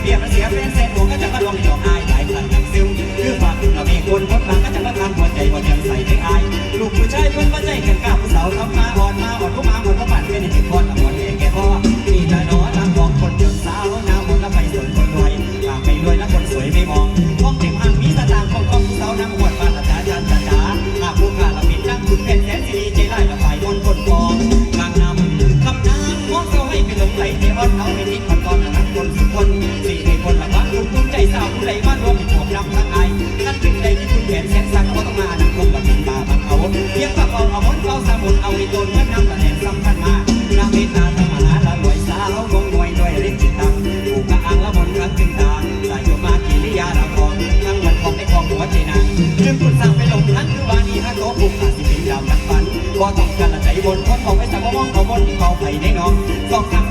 เปียกเสียเป็นเส้นหัวก็จะมาลงดอกอายหลายครั้งซึ่งคือว่าเรามีคนคนบางก็จะมาทำหัวใจบ่แจ่มใสไม่อาย ลูกผู้ชายคนมาใจกันกับผู้สาวทำมาอ่อนมา ผู้ใดมารวมมีของรับางไอนั่นเป็ใดที่คุณแขนแสนสักก็ต้องมาดังคนละเป็นบาบังเอาเพียงกับเอาเอนเอาสมุนเอาในโดนเมื่นำแต่แหนสำคัญมานางเมตตาธรราละรวยสาวงงงวด้วยเล่นจิตตังถูกกระอังละมนรักจึตาสายโยมากิริยาละครทั้งวันของในของหัวใจนาลืมคุณสั่งไปลงนั้นคือวานีฮัโตบุกอาสิบินดาวนักฝันก็ต้องการละใจบนคนของไอ้สาวมองขาบนที่เขาไผ่ในน้องสองคม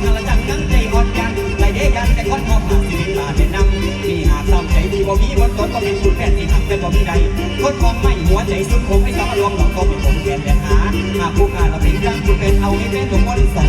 บ่มีบนต้นก็เป็นสุดแผ่นที่หักเป็นบ่มีใดคนของไม่หัวใจสุดคงไม่ต้องลวงหลอกก็เป็นผมเปลี่ยนแดนหาหากผู้การเราเป็นจังคุณเป็นเอาให้เป็นตัวคนสองนำท